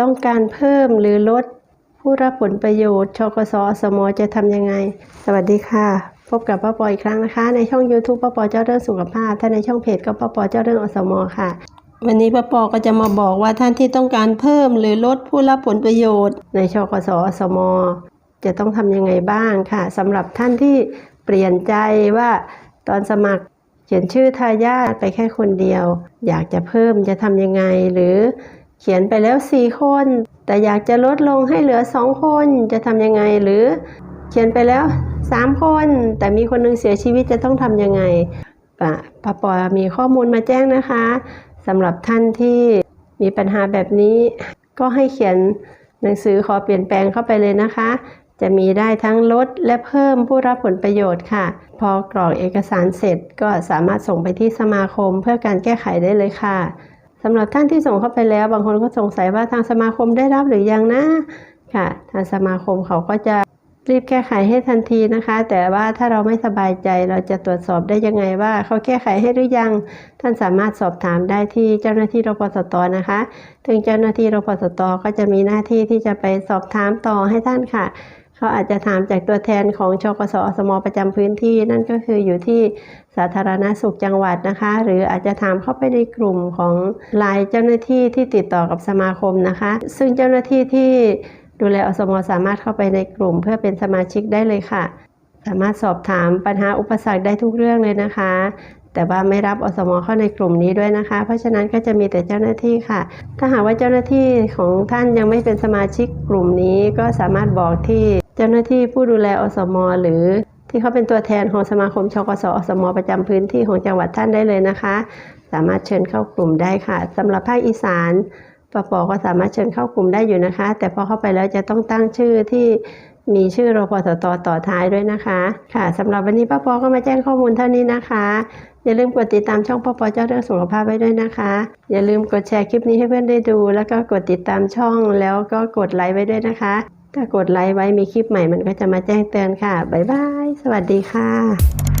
ต้องการเพิ่มหรือลดผู้รับผลประโยชน์ชกสอสมจะทำยังไง สวัสดีค่ะ พบกับป้าปออีกครั้งนะคะ ในช่อง YouTube ป้าปอเจ้าเรื่องสุขภาพ ถ้าในช่องเพจก็ป้าปอเจ้าเรื่องอสมค่ะ วันนี้ป้าปอก็จะมาบอกว่าท่านที่ต้องการเพิ่มหรือลดผู้รับผลประโยชน์ ในชกสอสมจะต้องทำยังไงบ้างค่ะสำหรับท่านที่เปลี่ยนใจว่าตอนสมัครเขียนชื่อทายาทไปแค่คนเดียว อยากจะเพิ่มจะทำยังไง หรือ เขียนไปแล้ว 4 คน แต่อยากจะลดลงให้เหลือ 2 คนจะทำยังไงหรือเขียนไปแล้ว 3 คน แต่มีคนหนึงเสียชีวิตจะต้องทำยังไงอะป้าปอมีข้อมูลมาแจ้งนะคะสำหรับท่านที่มีปัญหาแบบนี้ ก็ให้เขียนหนังสือขอเปลี่ยนแปลงเข้าไปเลยนะคะ จะมีได้ทั้งลดและเพิ่มผู้รับผลประโยชน์ค่ะ พอกรอกเอกสารเสร็จก็สามารถส่งไปที่สมาคมเพื่อการแก้ไขได้เลยค่ะ สำหรับท่านที่ส่งเข้าไปแล้ว บางคนก็สงสัยว่าทางสมาคมได้รับหรือยังนะค่ะ ทางสมาคมเขาก็จะรีบแก้ไขให้ทันทีนะคะ แต่ว่าถ้าเราไม่สบายใจเราจะตรวจสอบได้ยังไงว่า เขาแก้ไขให้หรือยัง ท่านสามารถสอบถามได้ที่เจ้าหน้าที่รปสตนะคะถึงเจ้าหน้าที่รปสตก็จะมีหน้าที่ที่จะไปสอบถามต่อให้ท่านค่ะ เขาอาจจะถามจากตัวแทนของชกสอสมประจำพื้นที่นั่นก็คืออยู่ที่สาธารณสุขจังหวัดนะคะ หรืออาจจะถามเข้าไปในกลุ่มของลน์เจ้าหน้าที่ที่ติดต่อกับสมาคมนะคะ ซึ่งเจ้าหน้าที่ที่ดูแลอสมสามารถเข้าไปในกลุ่ม เพื่อเป็นสมาชิกได้เลยค่ะ สามารถสอบถามปัญหาอุปสรรคได้ทุกเรื่องเลยนะคะ แต่ว่าไม่รับอสมเข้าในกลุ่มนี้ด้วยนะคะ เพราะฉะนั้นก็จะมีแต่เจ้าหน้าที่ค่ะ ถ้าหากว่าเจ้าหน้าที่ของท่านยังไม่เป็นสมาชิกกลุ่มนี้ก็สามารถบอกที่ เจ้าหน้าที่ผู้ดูแลอสม หรือที่เขาเป็นตัวแทนของสมาคมชกสอสม ประจำพื้นที่ของจังหวัดท่านได้เลยนะคะ สามารถเชิญเข้ากลุ่มได้ค่ะสำหรับภาคอีสานปปก็สามารถเชิญเข้ากลุ่มได้อยู่นะคะ แต่พอเข้าไปแล้วจะต้องตั้งชื่อที่มีชื่อรพสตต่อท้ายด้วยนะคะ ค่ะสำหรับวันนี้ป้าปอก็มาแจ้งข้อมูลเท่านี้นะคะ อย่าลืมกดติดตามช่องป้าปอเจ้าเรื่องสุขภาพไว้ด้วยนะคะ อย่าลืมกดแชร์คลิปนี้ให้เพื่อนได้ดู แล้วก็กดติดตามช่องแล้วก็กดไลค์ไว้ด้วยนะคะ ถ้ากดไลค์ไว้มีคลิปใหม่มันก็จะมาแจ้งเตือนค่ะ บ๊ายบาย สวัสดีค่ะ